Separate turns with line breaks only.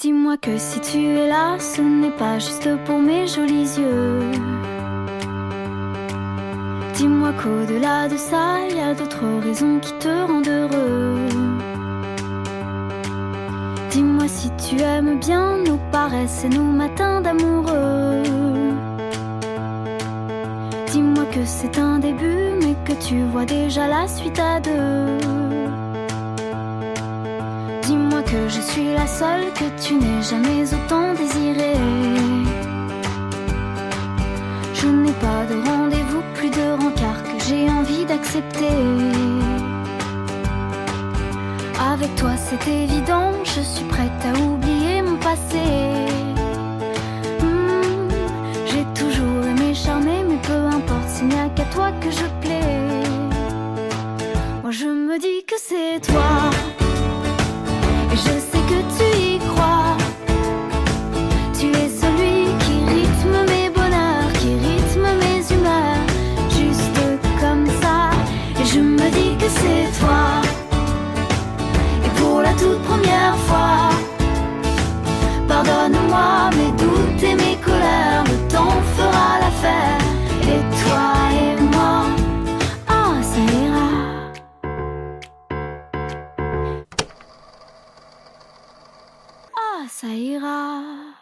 Dis-moi que si tu es là, ce n'est pas juste pour mes jolis yeux. Dis-moi qu'au-delà de ça, il y a d'autres raisons qui te rendent heureux. Dis-moi si tu aimes bien nos paresses et nos matins d'amoureux. Dis-moi que c'est un début, mais que tu vois déjà la suite à deux. Que je suis la seule que tu n'aies jamais autant désirée. Je n'ai pas de rendez-vous, plus de rencard que j'ai envie d'accepter. Avec toi c'est évident, je suis prête à oublier mon passé. Hmm, j'ai toujours aimé charmer, mais peu importe, s'il n'y a qu'à toi que je plais. Moi je me dis que c'est toi. me dis que c'est toi. Et pour la toute première fois, pardonne-moi mes doutes et mes colères, le temps fera l'affaire. Et toi et moi, ah, ça ira. Ah, ça ira.